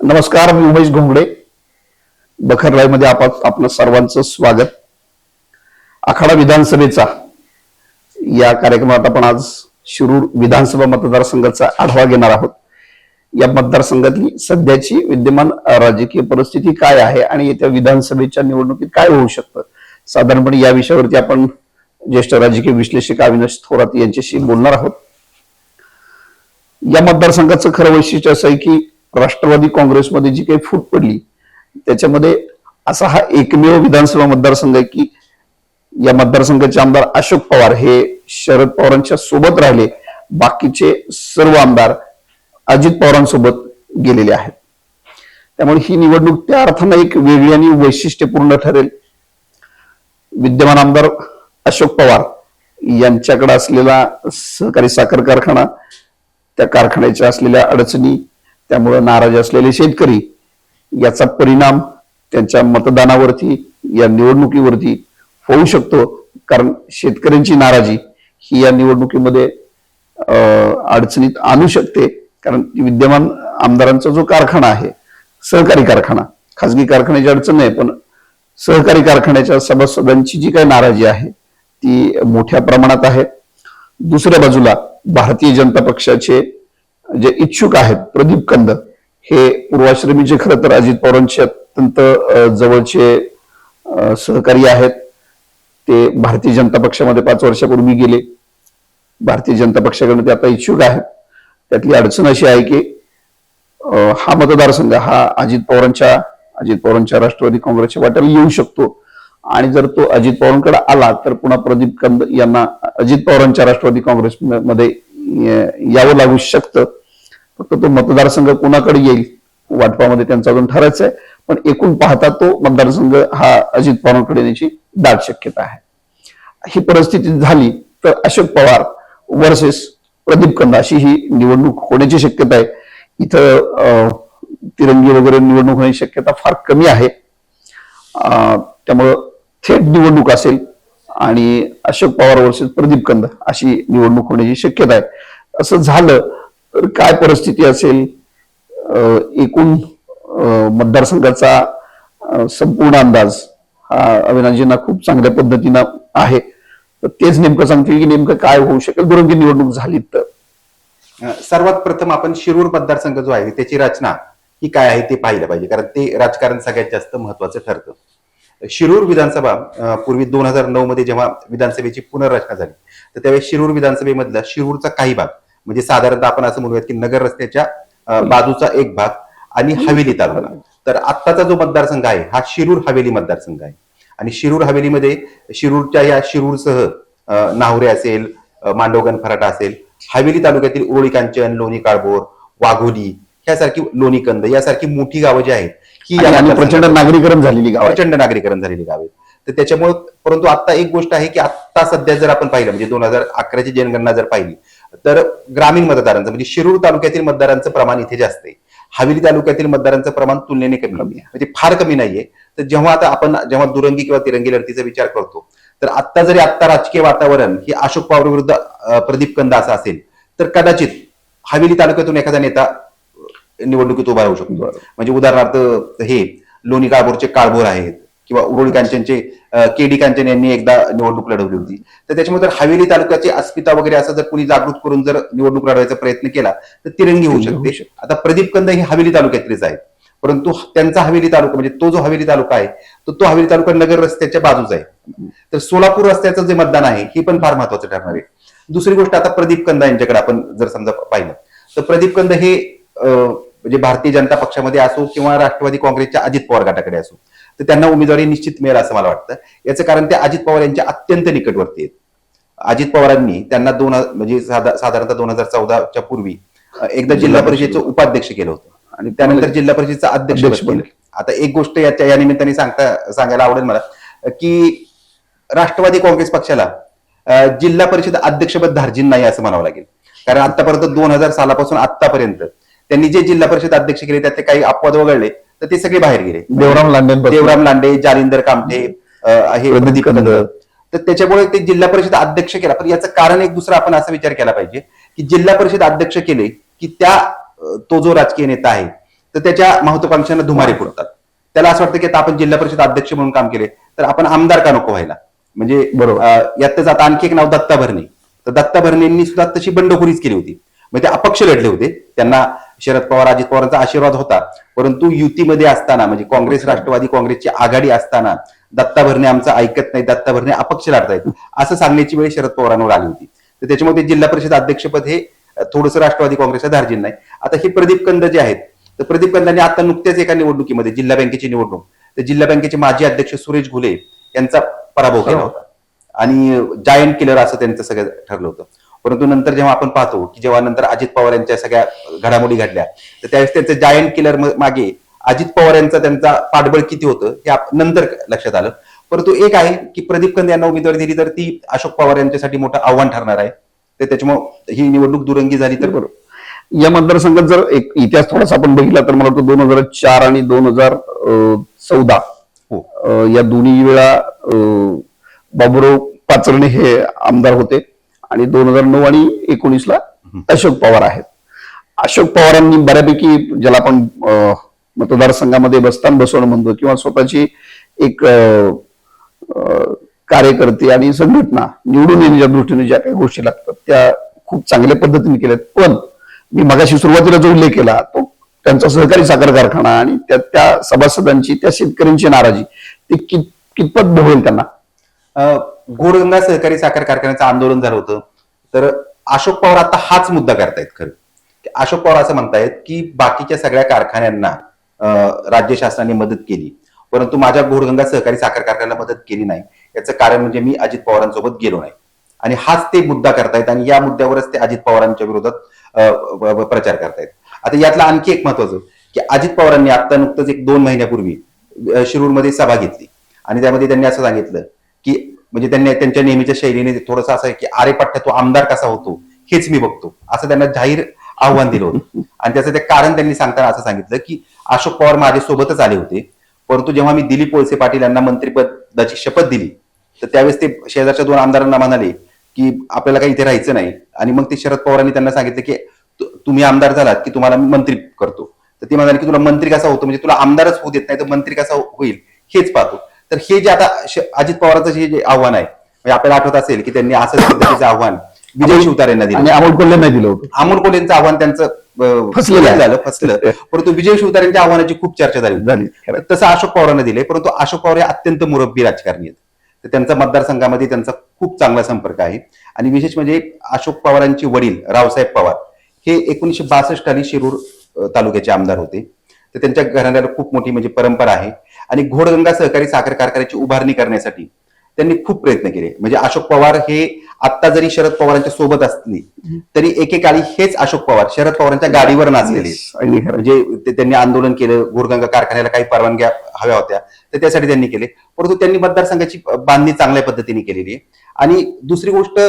नमस्कार मी उमेश घोंगडे. बखरमध्ये आपण आपलं सर्वांचं स्वागत. आखाडा विधानसभेचा या कार्यक्रमात आपण आज शिरूर विधानसभा मतदारसंघाचा आढावा घेणार आहोत. या मतदारसंघातली सध्याची विद्यमान राजकीय परिस्थिती काय आहे आणि येत्या विधानसभेच्या निवडणुकीत काय होऊ शकतं? साधारणपणे या विषयावरती आपण ज्येष्ठ राजकीय विश्लेषक अविनाश थोरात यांच्याशी बोलणार आहोत. या मतदारसंघाचं खरं वैशिष्ट्य असं आहे की राष्ट्रवादी काँग्रेसमध्ये जी काही फूट पडली त्याच्यामध्ये असा हा एकमेव विधानसभा मतदारसंघ आहे की या मतदारसंघाचे आमदार अशोक पवार हे शरद पवारांच्या सोबत राहिले. बाकीचे सर्व आमदार अजित पवारांसोबत गेलेले आहेत. त्यामुळे ही निवडणूक त्या अर्थानं एक वेगळी आणि वैशिष्ट्यपूर्ण ठरेल. विद्यमान आमदार अशोक पवार यांच्याकडे असलेला सहकारी साखर कारखाना त्या कारखान्याच्या असलेल्या अडचणी त्यामुळं नाराज असलेले शेतकरी याचा परिणाम त्यांच्या मतदानावरती या निवडणुकीवरती होऊ शकतो. कारण शेतकऱ्यांची नाराजी ही या निवडणुकीमध्ये अं, अडचणीत आणू शकते. कारण विद्यमान आमदारांचा जो कारखाना आहे सहकारी कारखाना खाजगी कारखान्याची अडचण नाही पण सहकारी कारखान्याच्या सभासदांची जी काही नाराजी आहे ती मोठ्या प्रमाणात आहे. दुसऱ्या बाजूला भारतीय जनता पक्षाचे जे इच्छुक आहेत प्रदीप कंद हे पूर्वाश्रमीचे खरं तर अजित पवारांचे अत्यंत जवळचे सहकारी आहेत. ते भारतीय जनता पक्षामध्ये पाच वर्षापूर्वी गेले. भारतीय जनता पक्षाकडे ते आता इच्छुक आहेत. त्यातली अडचण अशी आहे की हा मतदारसंघ हा अजित पवारांच्या अजित पवारांच्या राष्ट्रवादी काँग्रेसच्या वाट्याला येऊ शकतो. आणि जर तो अजित पवारांकडे आला तर पुन्हा प्रदीप कंद यांना अजित पवारांच्या राष्ट्रवादी काँग्रेसमध्ये मध्ये यावं लागू शकतं. फक्त तो मतदारसंघ कोणाकडे येईल वाटपामध्ये त्यांचा अजून ठरायचं आहे. पण एकूण पाहता तो मतदारसंघ हा अजित पवारांकडे येण्याची दाट शक्यता आहे. ही परिस्थिती झाली तर अशोक पवार वर्सेस प्रदीप कंद अशी ही निवडणूक होण्याची शक्यता आहे. इथं तिरंगी वगैरे निवडणूक होण्याची शक्यता फार कमी आहे. त्यामुळं थेट निवडणूक असेल आणि अशोक पवार वर्सेस प्रदीप कंद अशी निवडणूक होण्याची शक्यता आहे. असं झालं तर काय परिस्थिती असेल एकूण मतदारसंघाचा संपूर्ण अंदाज हा अविनाशजींना खूप चांगल्या पद्धतीनं आहे. तर तेच नेमकं सांगतील की नेमकं काय होऊ शकेल. दुरंगी निवडणूक झाली तर. सर्वात प्रथम आपण शिरूर मतदारसंघ जो आहे त्याची रचना ही काय आहे ते पाहिलं पाहिजे. कारण ते राजकारण सगळ्यात जास्त महत्वाचं ठरतं. शिरूर विधानसभा पूर्वी दोन हजार नऊ मध्ये जेव्हा विधानसभेची पुनर्रचना झाली तर त्यावेळी शिरूर विधानसभेमधला शिरूरचा काही भाग म्हणजे साधारणतः आपण असं म्हणूयात की नगर रस्त्याच्या बाजूचा एक भाग आणि हवेली तालुका. तर आत्ताचा जो मतदारसंघ आहे हा शिरूर हवेली मतदारसंघ आहे. आणि शिरूर हवेलीमध्ये शिरूरच्या या शिरूरसह नाहुरे असेल मांडवगण फराटा असेल हवेली तालुक्यातील उरोळी कांचन लोणी काळभोर वाघोली ह्यासारखी लोणी कंद यासारखी मोठी गावं जी आहेत ही प्रचंड नागरीकरण झालेली गाव. प्रचंड नागरीकरण झालेली गावे तर त्याच्यामुळे परंतु आता एक गोष्ट आहे की आता सध्या जर आपण पाहिलं म्हणजे दोन हजार अकराची जनगणना जर पाहिली तर ग्रामीण मतदारांचं म्हणजे शिरूर तालुक्यातील मतदारांचं प्रमाण इथे जास्त आहे. हवेली तालुक्यातील मतदारांचं प्रमाण तुलनेने कमी आहे. म्हणजे फार कमी नाहीये. तर जेव्हा आता आपण जेव्हा दुरंगी किंवा तिरंगी लढतीचा विचार करतो तर आता जरी आता राजकीय वातावरण हे अशोक पवार विरुद्ध प्रदीप कंदा असं असेल तर कदाचित हवेली तालुक्यातून एखादा नेता निवडणुकीत उभा राहू शकतो. म्हणजे उदाहरणार्थ हे लोणी काळभोरचे काळभोर आहेत. किंवा उरुळी कांचनचे के डी कांचन यांनी एकदा निवडणूक लढवली होती. तर त्याच्यामुळे जर हवेली तालुक्याची अस्मिता वगैरे असं जर कुणी जागृत करून जर निवडणूक लढवायचा प्रयत्न केला तर तिरंगी होऊ शकते. आता प्रदीप कंद हे हवेली तालुक्यातलेच आहेत. परंतु त्यांचा हवेली तालुका म्हणजे तो जो हवेली तालुका आहे तो तो हवेली तालुका नगर रस्त्याच्या बाजूचा आहे. तर सोलापूर रस्त्याचं जे मतदान आहे हे पण फार महत्वाचं ठरणार आहे. दुसरी गोष्ट आता प्रदीप कंद यांच्याकडे आपण जर समजा पाहिलं तर प्रदीप कंद हे म्हणजे भारतीय जनता पक्षामध्ये असो किंवा राष्ट्रवादी काँग्रेसच्या अजित पवार गटाकडे असो तर त्यांना उमेदवारी निश्चित मिळेल असं मला वाटतं. याचं कारण ते अजित पवार यांच्या अत्यंत निकटवर्ती आहेत. अजित पवारांनी त्यांना दोन ह- म्हणजे साधा- साधारणतः दोन हजार चौदाच्या पूर्वी एकदा जिल्हा परिषदेचं उपाध्यक्ष केलं होतं. आणि त्यानंतर जिल्हा परिषदेचं अध्यक्ष आता एक गोष्ट याच्या या निमित्ताने सांगता सांगायला आवडेल मला की राष्ट्रवादी काँग्रेस पक्षाला जिल्हा परिषद अध्यक्षपद धार्जिन नाही असं म्हणावं लागेल. कारण आतापर्यंत दोन हजार सालापासून आतापर्यंत त्यांनी जे जिल्हा परिषद अध्यक्ष केले त्यातले काही अपवाद वगळले तर ते सगळे बाहेर गेले. देवराम लांडेंपासून. देवराम लांडे जालिंदर कामठे हे प्रदीप कंद. तर त्याच्यामुळे ते जिल्हा परिषद अध्यक्ष केला. पण याचं कारण एक दुसरा आपण असा विचार केला पाहिजे की जिल्हा परिषद अध्यक्ष केले की त्या तो जो राजकीय नेता आहे तर त्याच्या महत्वाकांक्षांना धुमारे फुटतात त्याला असं वाटतं की आता आपण जिल्हा परिषद अध्यक्ष म्हणून काम केले तर आपण आमदार का नको व्हायला? म्हणजे बरोबर. यातच आता आणखी एक नाव दत्ता भरणे. तर दत्ता भरणेंनी सुद्धा तशी बंडखोरीच केली होती. म्हणजे ते अपक्ष लढले होते. त्यांना शरद पवार अजित पवारांचा आशीर्वाद होता. परंतु युतीमध्ये असताना म्हणजे काँग्रेस राष्ट्रवादी काँग्रेसची आघाडी असताना दत्ता भरणे आमचं ऐकत नाही दत्ता भरणे अपक्ष लढतायत असं सांगण्याची वेळ शरद पवारांवर आली होती. तर त्याच्यामुळे ते जिल्हा परिषद अध्यक्षपद हे थोडंसं राष्ट्रवादी काँग्रेसला धार्जिन नाही. आता हे प्रदीप कंद जे आहेत तर प्रदीप कंदांनी आता नुकत्याच एका निवडणुकीमध्ये जिल्हा बँकेची निवडणूक तर जिल्हा बँकेचे माजी अध्यक्ष सुरेश घुले यांचा पराभव केला होता. आणि जायंट किलर असं त्यांचं सगळं ठरलं होतं. परंतु नंतर जेव्हा आपण पाहतो की जेव्हा नंतर अजित पवार यांच्या सगळ्या घडामोडी घडल्या तर त्यावेळेस त्यांचं जायंट किलर मागे अजित पवार यांचा त्यांचा पाठबळ किती होतं हे नंतर लक्षात आलं. परंतु एक आहे की प्रदीप कंद यांना उमेदवारी दिली तर ती अशोक पवार यांच्यासाठी मोठं आव्हान ठरणार आहे. तर त्याच्यामुळे ही निवडणूक दुरंगी झाली तर बरोबर. या मतदारसंघात जर एक इतिहास थोडासा आपण बघितला तर मला वाटतं दोन हजार चार आणि दोन हजार चौदा हो. या दोन्ही वेळा अं, बाबुराव पाचरणे हे आमदार होते. आणि दोन हजार नऊ आणि एकोणीसला अशोक पवार आहेत. अशोक पवारांनी बऱ्यापैकी ज्याला आपण मतदारसंघामध्ये बसताना बसवणं म्हणतो किंवा स्वतःची एक कार्यकर्ते आणि संघटना निवडून येण्याच्या दृष्टीने ज्या काही गोष्टी लागतात त्या खूप चांगल्या पद्धतीने केल्यात. पण मी मगाशी सुरुवातीला जो उल्लेख केला तो त्यांचा सहकारी साखर कारखाना आणि त्या त्या सभासदांची त्या शेतकऱ्यांची नाराजी ती कित कितपत भोगेल त्यांना? अं, गोरगंगा सहकारी साखर कारखान्याचं आंदोलन झालं होतं. तर अशोक पवार आता हाच मुद्दा करतायत खरं. अशोक पवार असं म्हणतायत की बाकीच्या सगळ्या कारखान्यांना राज्य शासनाने मदत केली. परंतु माझ्या गोरगंगा सहकारी साखर कारखान्याला मदत केली नाही. याचं कारण म्हणजे मी अजित पवारांसोबत गेलो नाही. आणि हाच ते मुद्दा करतायत आणि या मुद्द्यावरच ते अजित पवारांच्या विरोधात प्रचार करतायत. आता यातलं आणखी एक महत्वाचं की अजित पवारांनी आता नुकतंच एक दोन महिन्यापूर्वी शिरूरमध्ये सभा घेतली. आणि त्यामध्ये त्यांनी असं सांगितलं की म्हणजे त्यांनी त्यांच्या नेहमीच्या शैलीने थोडंसं असं आहे की आरे पट्ट्या तो आमदार कसा होतो हेच मी बघतो. असं त्यांना जाहीर आव्हान दिलं होतं. आणि त्याचं ते कारण त्यांनी सांगताना असं सांगितलं की अशोक पवार माझ्यासोबतच आले होते. परंतु जेव्हा मी दिलीप वळसे पाटील यांना मंत्रिपदाची शपथ दिली तर त्यावेळेस ते शेजारच्या दोन आमदारांना म्हणाले की आपल्याला काही इथे राहायचं नाही. आणि मग ते शरद पवारांनी त्यांना सांगितलं की तुम्ही आमदार झालात की तुम्हाला मी मंत्री करतो. तर ते म्हणाले की तुला मंत्री कसा होतो? म्हणजे तुला आमदारच होऊ देत नाही तर मंत्री कसा होईल? हेच पाहतो. तर हे जे आता अजित पवारांचं जे जे आव्हान आहे म्हणजे आपल्याला आठवत असेल की त्यांनी असं पद्धतीचं आव्हान विजय शिवतार यांना दिलं अमोल कोल्हे नाही दिलं होतं. अमोल कोल्हेंचं आव्हान त्यांचं आहे. झालं फसलं. परंतु विजय शिवतार यांच्या आव्हानाची खूप चर्चा झाली. तसं अशोक पवारांना दिले परंतु अशोक पवार हे अत्यंत मुरब्बी राजकारणी आहेत. तर त्यांचा मतदारसंघामध्ये त्यांचा खूप चांगला संपर्क आहे. आणि विशेष म्हणजे अशोक पवारांचे वडील रावसाहेब पवार हे एकोणीशे बासष्ट साली शिरूर तालुक्याचे आमदार होते. तर त्यांच्या घराण्याला खूप मोठी म्हणजे परंपरा आहे. आणि घोडगंगा सहकारी साखर कारखान्याची उभारणी करण्यासाठी त्यांनी खूप प्रयत्न केले. म्हणजे अशोक पवार हे आता जरी शरद पवारांच्या सोबत असली तरी एकेकाळी हेच अशोक पवार शरद पवारांच्या गाडीवर नाचलेले. म्हणजे त्यांनी आंदोलन केलं गोरगंगा कारखान्याला काही परवानग्या हव्या होत्या तर त्यासाठी त्यांनी केले. परंतु त्यांनी मतदारसंघाची बांधणी चांगल्या पद्धतीने केलेली आहे. आणि दुसरी गोष्ट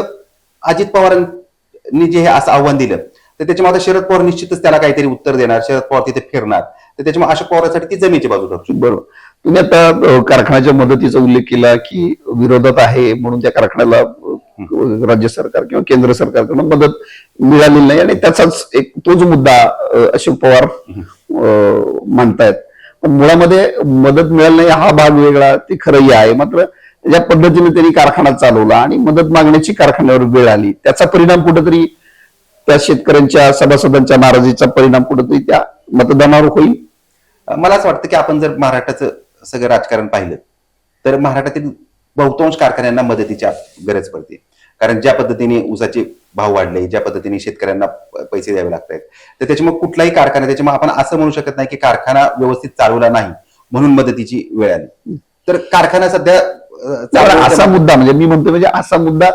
अजित पवारांनी जे हे असं आव्हान दिलं तर त्याच्यामध्ये शरद पवार निश्चितच त्याला काहीतरी उत्तर देणार शरद पवार तिथे फिरणार. तर त्याच्यामुळे अशोक पवारांसाठी ती जमेची बाजू ठरू शकते. बरोबर. तुम्ही आता कारखान्याच्या मदतीचा उल्लेख केला की विरोधात आहे म्हणून त्या कारखान्याला राज्य सरकार किंवा केंद्र सरकारकडून मदत मिळालेली नाही आणि त्याचाच एक तोच मुद्दा अशोक पवार अ, मांडतायत. पण मुळामध्ये मदत मिळाली नाही हा भाग वेगळा ते खरंही आहे. मात्र ज्या पद्धतीने त्यांनी कारखाना चालवला आणि मदत मागण्याची कारखान्यावर वेळ आली त्याचा परिणाम कुठेतरी त्या शेतकऱ्यांच्या सभासदांच्या नाराजीचा परिणाम कुठेतरी त्या मतदानावर होईल? मला असं वाटतं की आपण जर महाराष्ट्राचं सगळं राजकारण पाहिलं तर महाराष्ट्रातील बहुतांश कारखान्यांना मदतीची गरज पडते. कारण ज्या पद्धतीने ऊसाचे भाव वाढले ज्या पद्धतीने शेतकऱ्यांना पैसे द्यावे लागत आहेत तर त्याच्यामुळे कुठलाही कारखाना त्याच्यामुळे आपण असं म्हणू शकत नाही की कारखाना व्यवस्थित चालवला नाही म्हणून मदतीची वेळ आली. तर कारखाना सध्या असा मुद्दा म्हणजे मी म्हणतो म्हणजे असा मुद्दा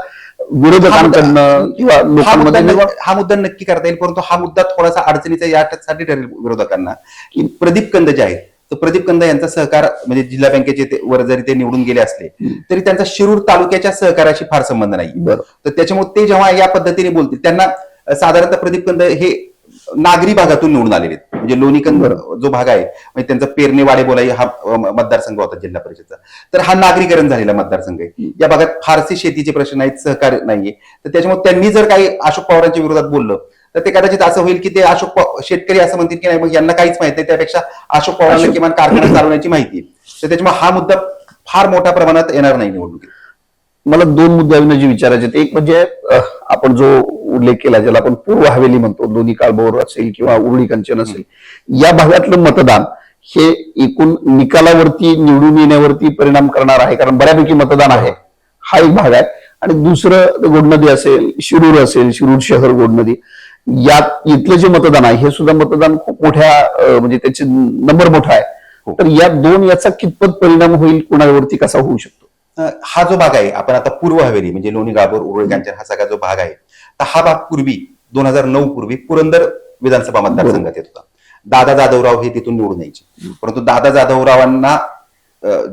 विरोधकांकडनं किंवा हा मुद्दा लोकांमध्ये हा मुद्दा नक्की करता येईल परंतु हा मुद्दा थोडासा अडचणीचा यासाठी ठरेल विरोधकांना. की प्रदीप कंद जे आहेत तर प्रदीप कंद यांचा सहकार म्हणजे जिल्हा बँकेचे वर जरी ते निवडून गेले असले तरी त्यांचा शिरूर तालुक्याच्या सहकाराशी फार संबंध नाही. तर त्याच्यामुळे ते जेव्हा या पद्धतीने बोलतील त्यांना साधारणतः प्रदीप कंद हे नागरी भागातून निवडून आलेले आहेत. म्हणजे लोणीकंद जो भाग आहे म्हणजे त्यांचा पेरणे वाडे बोलाई हा मतदारसंघ होता जिल्हा परिषदचा. तर हा नागरीकरण झालेला मतदारसंघ आहे. या भागात फारसे शेतीचे प्रश्न आहेत सहकार नाहीये. तर त्याच्यामुळे त्यांनी जर काही अशोक पवारांच्या विरोधात बोललं तर ते कदाचित असं होईल की ते अशोक शेतकरी असं म्हणतील की नाही मग यांना काहीच माहीत नाही. त्यापेक्षा अशोक पवारांना किमान कारखाना चालवण्याची माहिती आहे. तर त्याच्यामुळे हा मुद्दा फार मोठ्या प्रमाणात येणार नाही निवडणुकीत. मला दोन मुद्दे विचारायचे. एक म्हणजे आपण जो उल्लेख केला ज्याला आपण पूर्व हवेली म्हणतो. दोन्ही काळभोर असेल किंवा उरुळी कंचन असेल. या भागातलं मतदान हे एकूण निकालावरती निवडून येण्यावरती परिणाम करणार आहे. कारण बऱ्यापैकी मतदान आहे. हा एक भाग आहे. आणि दुसरं गोडनदी असेल शिरूर असेल शिरूर शहर गोडनदी यात इथलं जे मतदान आहे हे सुद्धा मतदान खूप मोठ्या म्हणजे त्याचे नंबर मोठा आहे. तर या दोन याचा कितपत परिणाम होईल कोणावरती कसा होऊ शकतो? हा जो भाग आहे आपण आता पूर्व हवेली म्हणजे लोणी गाभोर उरुळी कांचन हा सगळा जो भाग आहे हा भाग पूर्वी दोन हजार नऊ पूर्वी पुरंदर विधानसभा मतदारसंघात येत होता. दादा जाधवराव हे तिथून निवडून यायचे. परंतु दादा जाधवरावांना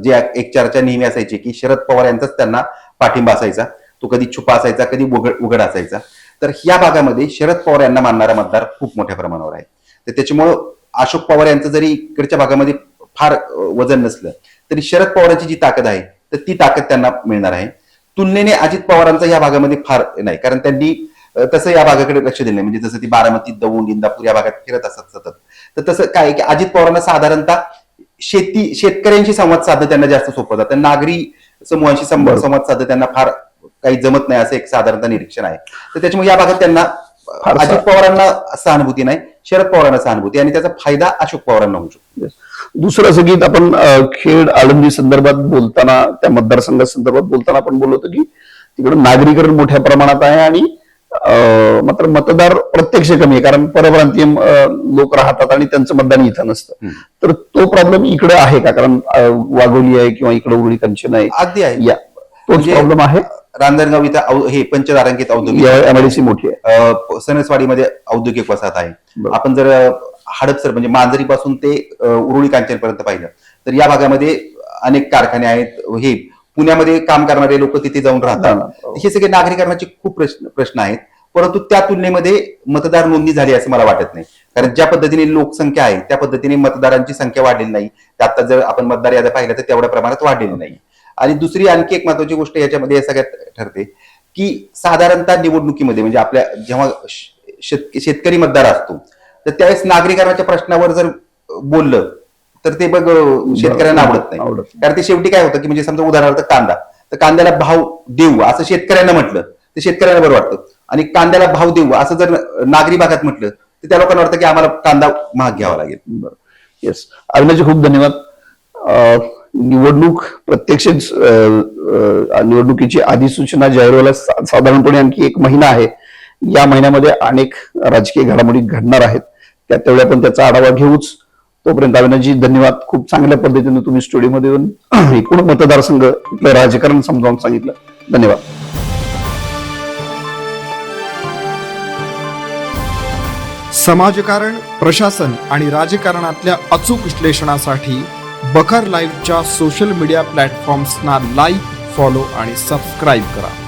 जे एक चर्चा नेहमी असायची की शरद पवार यांचाच त्यांना पाठिंबा असायचा. तो कधी छुपा असायचा कधी उघड उघड असायचा. तर या भागामध्ये शरद पवार यांना मानणारा मतदार खूप मोठ्या प्रमाणावर आहे. तर त्याच्यामुळं अशोक पवार यांचं जरी इकडच्या भागामध्ये फार वजन नसलं तरी शरद पवारांची जी ताकद आहे तर ती ताकद त्यांना मिळणार आहे. तुलनेने अजित पवारांचा या भागामध्ये फार नाही कारण त्यांनी तसं या भागाकडे लक्ष दिलं म्हणजे जसं ती बारामती दौंड इंदापूर या भागात फिरत असतात सतत. तर तसं काय की अजित पवारांना साधारणतः शेती शेतकऱ्यांशी संवाद साधणं त्यांना जास्त सोपं जातं. नागरी समूहांशी संवाद साधणं त्यांना फार काही जमत नाही असं एक साधारणतः निरीक्षण आहे. तर त्याच्यामुळे या भागात त्यांना अजित पवारांना सहानुभूती नाही शरद पवारांना सहानुभूती आणि त्याचा फायदा अशोक पवारांना होऊ शकतो. दुसरं असं की आपण खेड आळंदी संदर्भात बोलताना त्या मतदारसंघा संदर्भात बोलताना आपण बोललो होतो की तिकडे नागरीकरण मोठ्या प्रमाणात आहे आणि मात्र मतदार प्रत्यक्ष कमी आहे कारण परप्रांतीय लोक राहतात आणि त्यांचं मतदान इथं नसतं. तर तो प्रॉब्लेम इकडे आहे का? कारण वाघोली आहे किंवा इकडे उरुळी कंचन आहे. अगदी आहे. या तोच म्हणजे- प्रॉब्लेम आहे? रांजणगाव इथं हे पंचदारांकित औद्योगिक एमआयडीसी मोठी आहे. सणसवाडीमध्ये औद्योगिक वसाहत आहे. आपण जर हडपसर म्हणजे मांजरी पासून ते उरुळी कांचन पर्यंत पाहिलं तर या भागामध्ये अनेक कारखाने आहेत. हे पुण्यामध्ये काम करणारे लोक तिथे जाऊन राहतात. राहणार. हे. सगळे नागरिकांचे खूप प्रश्न प्रश्न आहेत. परंतु त्या तुलनेमध्ये मतदार नोंदणी झाली असं मला वाटत नाही. कारण ज्या पद्धतीने लोकसंख्या आहे त्या पद्धतीने मतदारांची संख्या वाढलेली नाही. आता जर आपण मतदार याद्या पाहिल्या तर तेवढ्या प्रमाणात वाढलेली नाही. आणि दुसरी आणखी एक महत्वाची गोष्ट याच्यामध्ये या सगळ्यात ठरते की साधारणतः निवडणुकीमध्ये म्हणजे आपल्या जेव्हा शेतकरी मतदार असतो तर त्यावेळेस नागरिकांच्या प्रश्नावर जर बोललं तर ते बघ शेतकऱ्यांना आवडत नाही. कारण ते शेवटी काय होतं की म्हणजे समजा उदाहरणार्थ कांदा. तर कांद्याला भाव देऊ असं शेतकऱ्यांना म्हटलं तर शेतकऱ्यांना बरं वाटतं. आणि कांद्याला भाव देऊ असं जर नागरी भागात म्हटलं तर त्या लोकांना वाटतं की आम्हाला कांदा महाग घ्यावा लागेल. बरं. येस अविनाजी खूप धन्यवाद. निवडणूक प्रत्यक्ष निवडणुकीची अधिसूचना जाहीर व्हायला साधारणपणे आणखी एक महिना आहे. या महिन्यामध्ये अनेक राजकीय घडामोडी घडणार आहेत. त्या तेवढ्या पण त्याचा आढावा घेऊच. तोपर्यंत अविनाजी धन्यवाद खूप चांगल्या पद्धतीने तुम्ही स्टुडिओमध्ये येऊन एकूण मतदारसंघ इथलं राजकारण समजावून सांगितलं. धन्यवाद. समाजकारण प्रशासन आणि राजकारणातल्या अचूक विश्लेषणासाठी बखर लाईव्हच्या सोशल मीडिया प्लॅटफॉर्म्सना लाईक फॉलो आणि सबस्क्राईब करा.